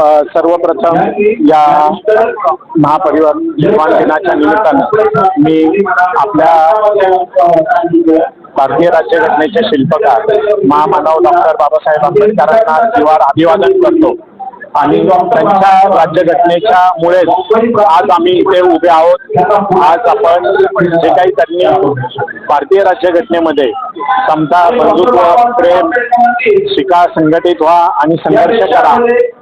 सर्वप्रथम या महापरिवार निर्माण दिनाच्या निमित्तानं मी आपल्या भारतीय राज्यघटनेचे शिल्पकार महामानव डॉक्टर बाबासाहेब आंबेडकरांना जीवार अभिवादन करतो. आणि त्यांच्या राज्यघटनेच्या मुळेच आज आम्ही इथे उभे आहोत. आज आपण जे काही त्यांनी भारतीय राज्यघटनेमध्ये समता बंधुत्व प्रेम शिका संघटित व्हा आणि संघर्ष करा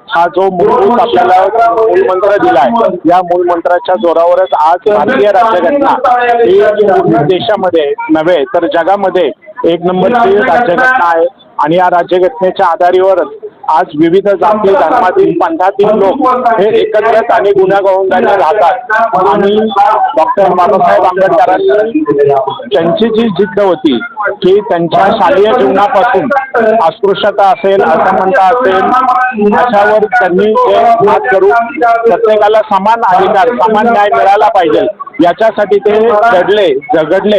हा जो मूलभूत आपल्याला मूलमंत्र दिलाय या मूलमंत्राच्या जोरावरच आज भारतीय राज्यघटना ही देशामध्ये नव्हे तर जगामध्ये एक नंबरची राज्यघटना आहे. आणि या राज्यघटनेच्या आधारीवरच आज विविध जाती धर्मातील पंथातील लोक हे एकत्रित आणि गुन्ह्यागोविंदाने राहतात. आणि डॉक्टर बाबासाहेब आंबेडकरांनी त्यांची जी जिद्द होती की त्यांच्या शालेय जीवनापासून अस्पृश्यता असेल असमानता असेल अशावर त्यांनी ते मात करून प्रत्येकाला समान अधिकार समान न्याय मिळाला पाहिजे. याच्यासाठी ते लढले झगडले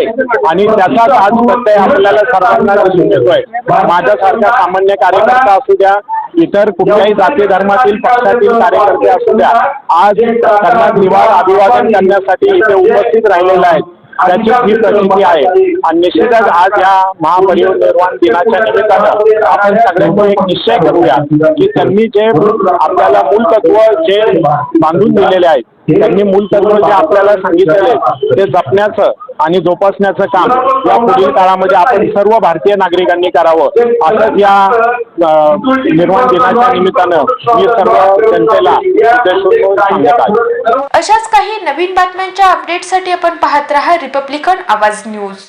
आणि त्याचाच आज प्रत्यय आपल्याला सर्वांना दिसून येतोय. माझ्यासारखा सामान्य कार्यकर्ता असू द्या इतर कुठल्याही जाती धर्मातील पक्षातील कार्यकर्ते असू द्या आज त्यांना निवार अभिवादन करण्यासाठी इथे उपस्थित राहिलेले आहेत. त्याची ही प्रसिद्धी आहे. आणि निश्चितच आज या महापरिनिर्वाण दिनाच्या निमित्तानं आपण सगळ्यांनी एक निश्चय करूया की त्यांनी जे आपल्याला मूलतत्व जे बांधून दिलेले आहेत त्यांनी मूलतत्व जे आपल्याला सांगितलेले ते जपण्याचं आणि जोपासण्याचं काम या पुढील काळामध्ये आपण सर्व भारतीय नागरिकांनी करावं असंच या निर्माण दिनाच्या निमित्तानं मी सर्व जनतेला अशाच काही नवीन बातम्यांच्या अपडेटसाठी आपण पाहत रहा रिपब्लिकन आवाज न्यूज